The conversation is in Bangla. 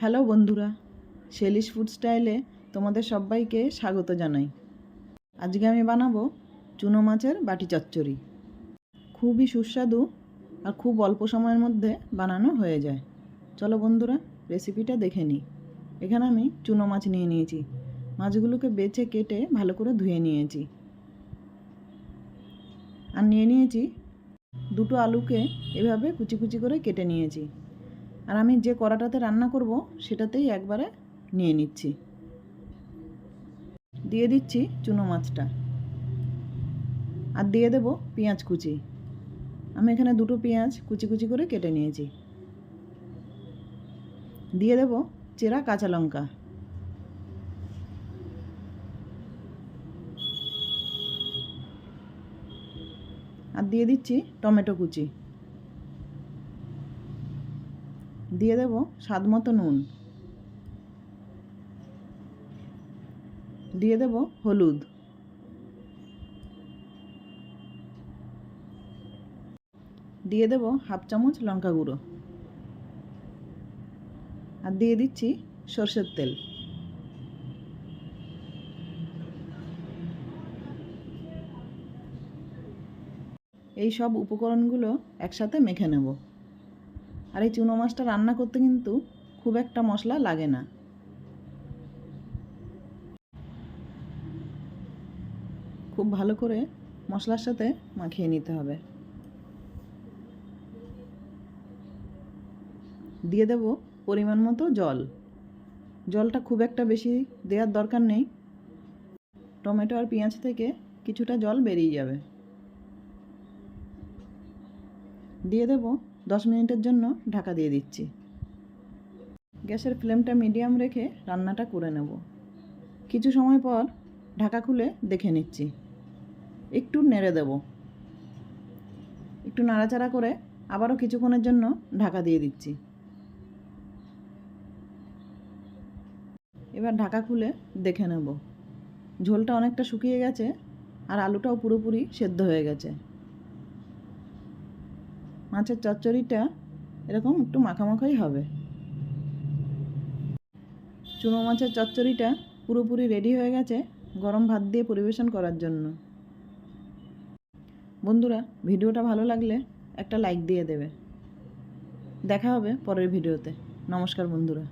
হ্যালো বন্ধুরা শেলিশ ফুড স্টাইলে তোমাদের সবাইকে স্বাগত জানাই। আজকে আমি বানাবো চুনো মাছের বাটি চচ্চড়ি। খুবই সুস্বাদু আর খুব অল্প সময়ের মধ্যে বানানো হয়ে যায়। চলো বন্ধুরা রেসিপিটা দেখে নিই। এখানে আমি চুনো মাছ নিয়ে নিয়েছি। মাছগুলোকে বেছে কেটে ভালো করে ধুয়ে নিয়েছি। আর নিয়ে নিয়েছি দুটো আলুকে এভাবে কুচি কুচি করে কেটে নিয়েছি। আর আমি যে কড়াটাতে রান্না করব, সেটাতেই একবারে নিয়ে নিচ্ছি। দিয়ে দিচ্ছি চুনো মাছটা। আর দিয়ে দেব পেঁয়াজ কুচি। আমি এখানে দুটো পেঁয়াজ কুচি কুচি করে কেটে নিয়েছি। দিয়ে দেব চেরা কাঁচা লঙ্কা। আর দিয়ে দিচ্ছি টমেটো কুচি। দিয়ে দেব স্বাদ মতো নুন। দিয়ে দেব হলুদ। দিয়ে দেব হাফ চামচ লঙ্কা গুঁড়ো। আর দিয়ে দিচ্ছি সর্ষের তেল। এই সব উপকরণগুলো একসাথে মেখে নেব। আর এই চুনো মাছটা রান্না করতে কিন্তু খুব একটা মশলা লাগে না। খুব ভালো করে মশলার সাথে মাখিয়ে নিতে হবে। দিয়ে দেব পরিমাণ মতো জল। জলটা খুব একটা বেশি দেওয়ার দরকার নেই। টমেটো আর পেঁয়াজ থেকে কিছুটা জল বেরিয়ে যাবে। দিয়ে দেব দশ মিনিটের জন্য ঢাকা দিয়ে দিচ্ছি। গ্যাসের ফ্লেমটা মিডিয়াম রেখে রান্নাটা করে নেব। কিছু সময় পর ঢাকা খুলে দেখে নিচ্ছি। একটু নেড়ে দেব। একটু নাড়াচাড়া করে আবারও কিছুক্ষণের জন্য ঢাকা দিয়ে দিচ্ছি। এবার ঢাকা খুলে দেখে নেব। ঝোলটা অনেকটা শুকিয়ে গেছে আর আলুটাও পুরোপুরি সেদ্ধ হয়ে গেছে। মাছের চচ্চড়িটা এরকম একটু মাখামাখাই হবে। চুনো মাছের চচ্চড়িটা পুরোপুরি রেডি হয়ে গেছে গরম ভাত দিয়ে পরিবেশন করার জন্য। বন্ধুরা, ভিডিওটা ভালো লাগলে একটা লাইক দিয়ে দেবে। দেখা হবে পরের ভিডিওতে। নমস্কার বন্ধুরা।